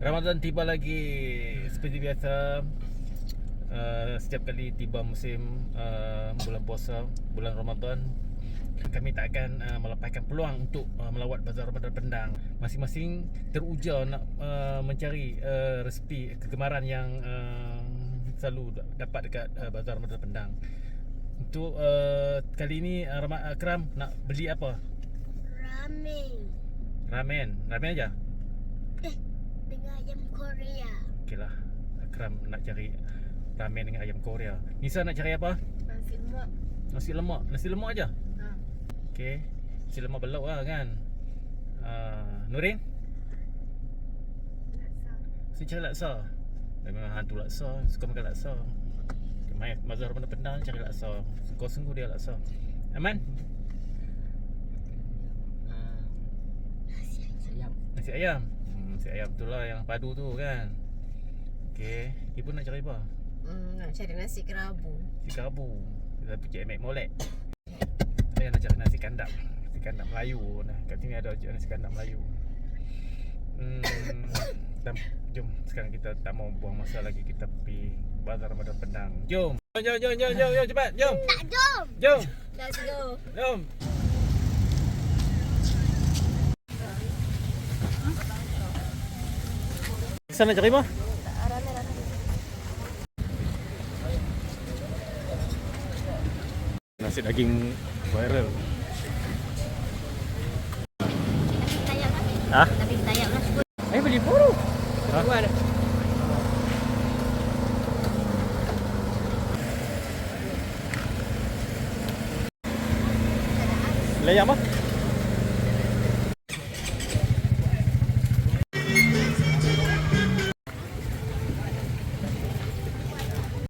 Ramadan tiba lagi seperti biasa. Uh, setiap kali tiba musim uh, bulan puasa bulan Ramadan kami tak akan uh, melepaskan peluang untuk uh, melawat bazar Ramadan Pendang. Masing-masing teruja nak uh, mencari uh, resepi kegemaran yang uh, selalu da- dapat dekat uh, bazar Ramadan Pendang. Untuk uh, kali ini uh, Rama- Akram nak beli apa? Ramen. Ramen. Ramen aja? Eh Dengan ayam Korea. Okey lah. Akram nak cari ramen dengan ayam Korea. Nisa nak cari apa? Nasi lemak. Nasi lemak. Nasi lemak aja? ha. Okey. Nasi lemak belok lah kan? Uh, Nurin? Nasi cari laksa? Memang hantu laksa. Suka makan laksa. Okay, Mazhar mana pendang cari laksa? Suka sungguh dia laksa. Aman? Ah, Ayam. Nasi ayam Nasi ayam tu lah yang padu tu kan. Okey Ibu nak cari apa? hmm, Nak cari nasi kerabu. Nasi kerabu. Kita pergi Emek Molek. Saya nak cari nasi kandap. Nasi kandap Melayu nah, Kat sini ada nasi kandap Melayu. Hmm, dan, Jom Sekarang kita tak mau buang masa lagi. Kita pergi Bazar Ramadan Pendang. Jom. Jom jom jom jom, jom cepat. Jom. Tak jom. Jom. Let's go Jom Sana cari apa? Nasi daging viral. Lah Ah? Tapi lah sebut Ayo beli buru. Ha? Layak apa?